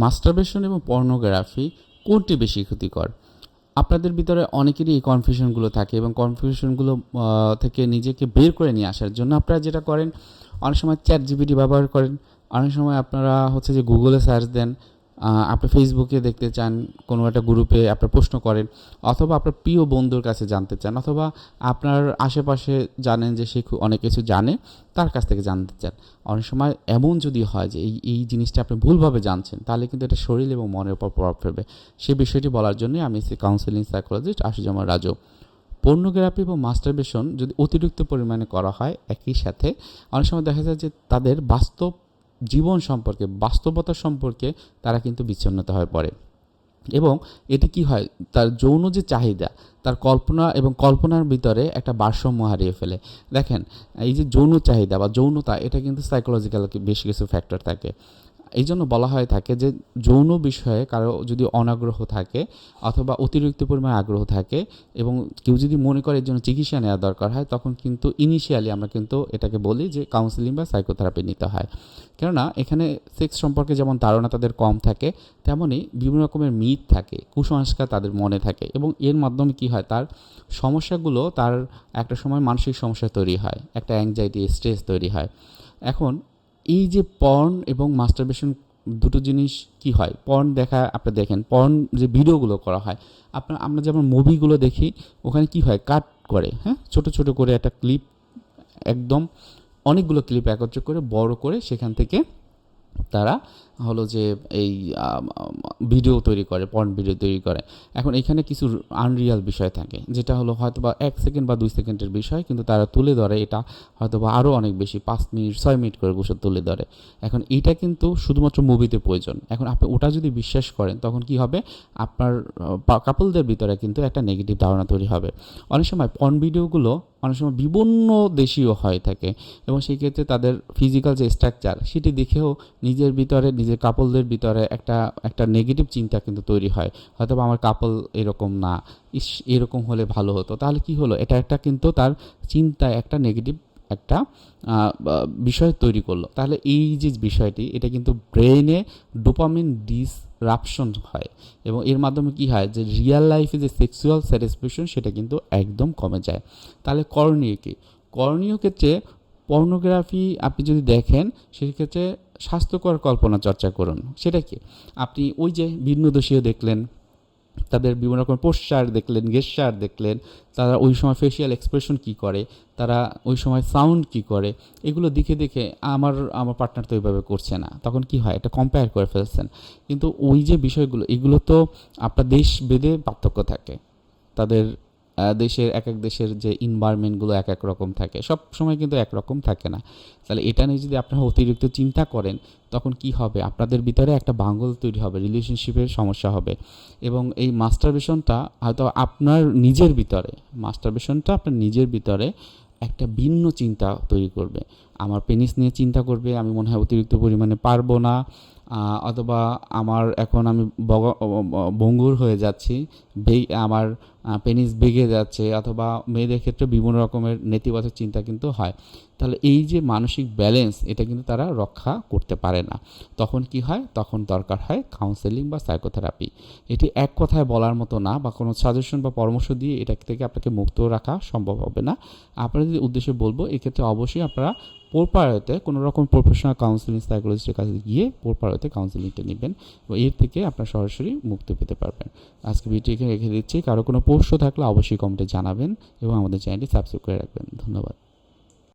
Masturbation এবং pornography কোনটি বেশি ক্ষতিকর? আপনাদের ভিতরে অনেকেরই এই কনফিউশনগুলো থাকে এবং কনফিউশনগুলো থেকে নিজেকে বের করে নিয়ে আসার জন্য আপনারা যেটা করেন, অনেক সময় চ্যাট জিবিটি ব্যবহার করেন, অনেক সময় আপনারা হচ্ছে যে গুগলে সার্চ দেন আপনি ফেসবুকে দেখতে চান, কোনো একটা গ্রুপে আপনার প্রশ্ন করেন, অথবা আপনার প্রিয় বন্ধুর কাছে জানতে চান, অথবা আপনার আশেপাশে জানেন যে সে অনেক কিছু জানে, তার কাছ থেকে জানতে চান। অনেক সময় এমন যদি হয় যে এই এই জিনিসটা আপনি ভুলভাবে জানছেন, তাহলে কিন্তু এটা শরীর এবং মনের উপর প্রভাব ফেলবে। সেই বিষয়টি বলার জন্য আমি সে কাউন্সিলিং সাইকোলজিস্ট আশুজামা রাজু। পর্নোগ্রাফি এবং মাস্টারবেশন যদি অতিরিক্ত পরিমাণে করা হয়, একই সাথে অনেক সময় দেখা যায় যে তাদের বাস্তব জীবন সম্পর্কে, বাস্তবতা সম্পর্কে তারা কিন্তু বিচ্ছিন্নতা হয়ে পড়ে। এবং এটি কি হয়? তার যৌন যে চাহিদা, তার কল্পনা এবং কল্পনার ভিতরে একটা ভারসাম্য হারিয়ে ফেলে। দেখেন, এই যে যৌন চাহিদা বা যৌনতা, এটা কিন্তু সাইকোলজিক্যাল বেশ কিছু ফ্যাক্টর থাকে। এই জন্য বলা হয়ে থাকে যে যৌন বিষয়ে কারও যদি অনাগ্রহ থাকে অথবা অতিরিক্ত পরিমাণে আগ্রহ থাকে এবং কেউ যদি মনে করে এর জন্য চিকিৎসা নেওয়া দরকার হয়, তখন কিন্তু ইনিশিয়ালি আমরা কিন্তু এটাকে বলি যে কাউন্সিলিং বা সাইকোথেরাপি নিতে হয়। কেননা এখানে সেক্স সম্পর্কে যেমন ধারণা তাদের কম থাকে তেমনই বিভিন্ন রকমের মিথ থাকে, কুসংস্কার তাদের মনে থাকে এবং এর মাধ্যমে কি হয় তার সমস্যাগুলো তার একটা সময় মানসিক সমস্যা তৈরি হয়, একটা অ্যাংজাইটি স্ট্রেস তৈরি হয়। এখন এই যে পর্ন এবং মাস্টারবেশন দুটো জিনিস কি হয়? পর্ন দেখা, আপনি দেখেন পর্ন যে ভিডিওগুলো করা হয় আপনার আমরা যেমন মুভিগুলো দেখি, ওখানে কি হয়? কাট করে হ্যাঁ? ছোট ছোট করে একটা ক্লিপ একদম অনেকগুলো ক্লিপ একত্রিত করে, বড় করে সেখান থেকে তারা হলো যে এই ভিডিও তৈরি করে পর্ন ভিডিও তৈরি করে। এখন এখানে কিছু আনরিয়াল বিষয় থাকে, যেটা হলো হয়তো বা এক সেকেন্ড বা দুই সেকেন্ডের বিষয়, কিন্তু তারা তুলে ধরে এটা হয়তো বা আরও অনেক বেশি, পাঁচ মিনিট, ছয় মিনিট করে বসে তুলে ধরে। এখন এটা কিন্তু শুধুমাত্র মুভিতে প্রয়োজন। এখন আপনি ওটা যদি বিশ্বাস করেন, তখন কি হবে? আপনার কাপলদের ভিতরে কিন্তু একটা নেগেটিভ ধারণা তৈরি হবে। অনেক সময় পর্ন ভিডিওগুলো অনেক সময় বিভিন্ন দেশীয় হয়ে থাকে, এবং সেই ক্ষেত্রে তাদের ফিজিক্যাল যে স্ট্রাকচার সেটি দেখেও নিজের ভিতরে, নিজের কাপলদের ভিতরে একটা একটা নেগেটিভ চিন্তা কিন্তু তৈরি হয়। হয়তো আমার কাপল এরকম না, ইস, এরকম হলে ভালো হতো। তাহলে কি হলো? এটা একটা কিন্তু তার চিন্তায় একটা নেগেটিভ একটা বিষয় তৈরি করল। তাহলে এই যে বিষয়টি, এটা কিন্তু ব্রেনে ডোপামিন ডিসরাপশন হয় এবং এর মাধ্যমে কি হয় যে রিয়েল লাইফে যে সেক্সুয়াল স্যাটিসফ্যাকশন সেটা কিন্তু একদম কমে যায়। তাহলে করণীয় কি? করণীয় ক্ষেত্রে পর্নোগ্রাফি আপনি যদি দেখেন, সেক্ষেত্রে স্বাস্থ্যকর কল্পনা চর্চা করুন। সেটা কি? আপনি ওই যে ভিন্নদোষীয় দেখলেন, তাদের বিভিন্ন রকম পোস্টার দেখলেন গেস্টার দেখলেন, তারা ওই সময় ফেসিয়াল এক্সপ্রেশন কি করে, তারা ওই সময় সাউন্ড কি করে, এগুলো দেখে দেখে আমার আমার পার্টনার তো ওইভাবে করছে না। তখন কি হয়? এটা কম্পেয়ার করে ফেলছেন। কিন্তু ওই যে বিষয়গুলো, এগুলো তো আপনার দেশ বেদে পার্থক্য থাকে। তাদের দেশের এক এক দেশের যে ইনভায়রনমেন্টগুলো এক এক রকম থাকে, সব সময় কিন্তু একরকম থাকে না। তাহলে এটা নিয়ে যদি আপনারা অতিরিক্ত চিন্তা করেন, তখন কি হবে? আপনাদের ভিতরে একটা বাঙ্গল তৈরি হবে রিলেশনশিপের সমস্যা হবে। এবং এই মাস্টারবেশনটা হয়তো আপনার নিজের ভিতরে মাস্টারবেশনটা আপনার নিজের ভিতরে একটা ভিন্ন চিন্তা তৈরি করবে। আমার পেনিস নিয়ে চিন্তা করবে, আমি মনে হয় অতিরিক্ত পরিমাণে পারব না। অথবা আমার এখন আমি ভঙ্গুর হয়ে যাচ্ছি আমার পেনিস বেগে যাচ্ছে, অথবা মেয়েদের ক্ষেত্রে বিভিন্ন রকমের নেতিবাচক চিন্তা কিন্তু হয়। তাহলে এই যে মানসিক ব্যালেন্স এটা কিন্তু তারা রক্ষা করতে পারে না। তখন কি হয়? তখন দরকার হয় কাউন্সেলিং বা সাইকোথেরাপি এটি এক কথায় বলার মতো না বা কোনো সাজেশন বা পরামর্শ দিয়ে এটা থেকে আপনাকে মুক্ত রাখা সম্ভব হবে না। আপনারা যদি উদ্দেশ্যে বলব, এক্ষেত্রে অবশ্যই আপনারা পোরপাড়াতে কোনো রকম প্রফেশনাল কাউন্সিলিং সাইকোলজিস্টের কাছে গিয়ে পোরপাড়াতে কাউন্সিলিংটা নেবেন এবং এর থেকে আপনার সরাসরি মুক্তি পেতে পারবেন। আজকে ভিডিওকে রেখে দিচ্ছি। কারও কোনো প্রশ্ন থাকলে অবশ্যই কমেন্টে জানাবেন এবং আমাদের চ্যানেলটি সাবস্ক্রাইব করে রাখবেন। ধন্যবাদ।